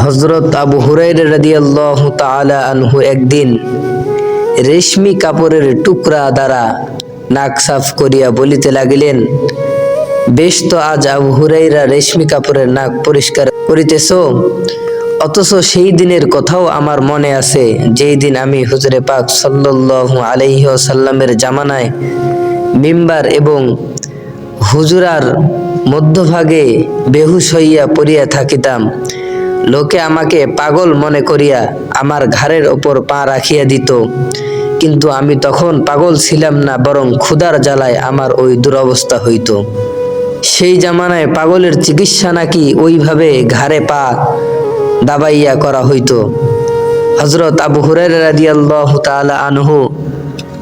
হজরত আবু হুরাইর রাদিয়াল্লাহু আনহু একদিন রেশমি কাপড়ের টুকরা দ্বারা নাক সাফ করিয়া বলিতে লাগিলেন, বেশ তো আজ আবু হুরাইরা রেশমি কাপড়ের নাক পরিষ্কার করিতেছ, অথচ সেই দিনের কথাও আমার মনে আছে, যেই দিন আমি হুজরে পাক সাল্লাল্লাহু আলাইহি ওয়াসাল্লামের জামানায় মিম্বার এবং হুজুরার মধ্যভাগে বেহুশ হইয়া পড়িয়া থাকিতাম। লোকে আমাকে পাগল মনে করিয়া আমার ঘাড়ের ওপর পা রাখিয়া দিত। কিন্তু আমি তখন পাগল ছিলাম না, বরং ক্ষুধার জ্বালায় আমার ওই দুরবস্থা হইত। সেই জামানায় পাগলের চিকিৎসা নাকি ওইভাবে ঘাড়ে পা দাবাইয়া করা হইত। হজরত আবু হুরাইর রাদিয়াল্লাহু তাআলা আনহু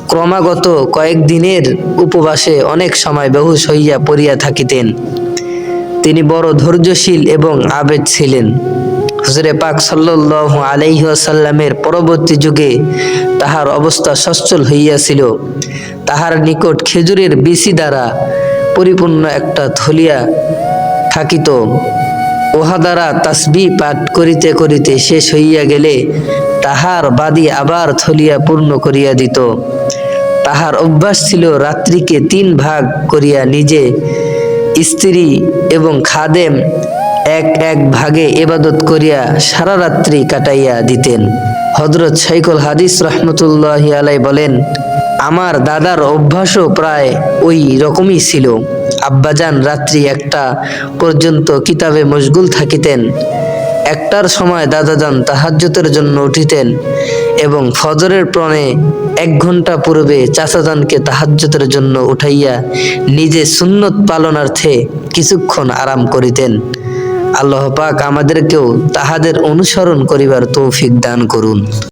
ক্রমাগত কয়েকদিনের উপবাসে অনেক সময় বেহুশ হইয়া পড়িয়া থাকিতেন। তিনি বড় ধৈর্যশীল এবং আবেদ ছিলেন। হুজুরে পাক সাল্লাল্লাহু আলাইহি ওয়াসাল্লামের পরবর্তী যুগে তাহার অবস্থা সচ্ছল হইয়াছিল। তাহার নিকট খেজুরের বিসি দ্বারা পরিপূর্ণ একটা থলিয়া থাকিত। উহা দ্বারা তাসবি পাঠ করিতে করিতে শেষ হইয়া গেলে তাহার বাদী আবার থলিয়া পূর্ণ করিয়া দিত। তাহার অভ্যাস ছিল রাত্রিকে তিন ভাগ করিয়া নিজে স্ত্রী এবং খাদেম এক এক ভাগে এবাদত করিয়া সারা রাত্রি কাটাইয়া দিতেন। হজরত শাইকুল হাদিস রহমতুল্লাহ আলাই বলেন, আমার দাদার অভ্যাসও প্রায় ওই রকমই ছিল। আব্বাজান রাত্রি একটা পর্যন্ত কিতাবে মশগুল থাকিতেন। একটার সময় দাদাজান তাহাজ্জতের জন্য উঠিতেন এবং ফজরের প্রণে এক ঘণ্টা পূর্বে চাচাজানকে তাহাজ্জতের জন্য উঠাইয়া নিজে সুন্নত পালনার্থে কিছুক্ষণ আরাম করিতেন। আল্লাহ পাক আমাদেরকেও তাহাদের অনুসরণ করিবার তৌফিক দান করুন।